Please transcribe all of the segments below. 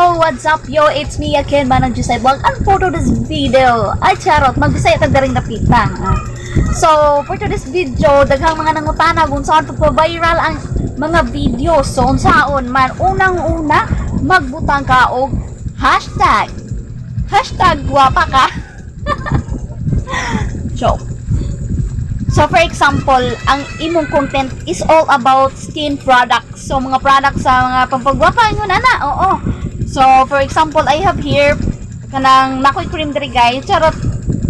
Hello, what's up yo? It's me again, Manang Jose Vlog. And for today's video, ay charot, magbisaya tag ring napitang. ah. So, for today's video, daghang mga nangutana kung saan to viral ang mga video. So, unsaon man, unang-una, magbutang ka og hashtag. Hashtag guwapa ka. Joke. So for example, ang imong content is all about skin products. So mga products sa mga pampagwapa yun ana. Oo. So for example, I have here kanang nakoy cream diri guys. Charot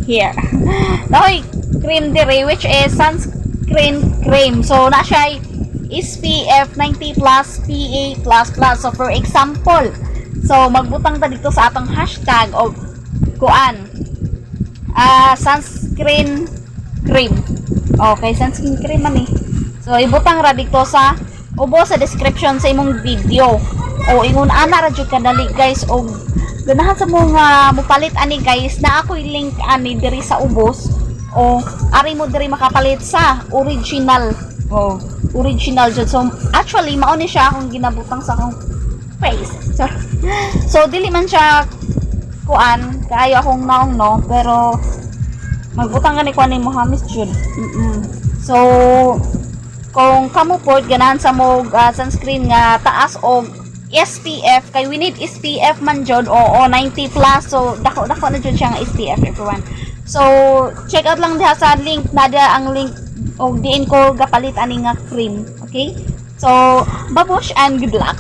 here. nakoy cream diri which is sunscreen cream. So na siya SPF 90 plus PA plus plus. So for example, so magbutang ta dito sa atong hashtag o kuan ah sunscreen cream. Okay, sunscreen cream man eh. So, ibutang ra dito sa ubo sa description sa imong video. O ingon ana ra jud kadali guys o ganahan sa mo nga mupalit ani guys na ako'y link ani diri sa ubos o ari mo diri makapalit sa original. O original jud. So, actually mao ni siya akong ginabutang sa akong face. So, so dili man siya kuan kaayo akong naong no pero magbutang ka ni kuan ni Mohamed Jud. Mm-mm. So kung kamo po ganahan sa mo ah, sunscreen nga taas og SPF kay we need SPF man jud oo 90 plus so dako dako na jud siya nga SPF everyone. So check out lang diha sa link nada ang link og diin ko gapalit ani nga cream. Okay? So babush and good luck.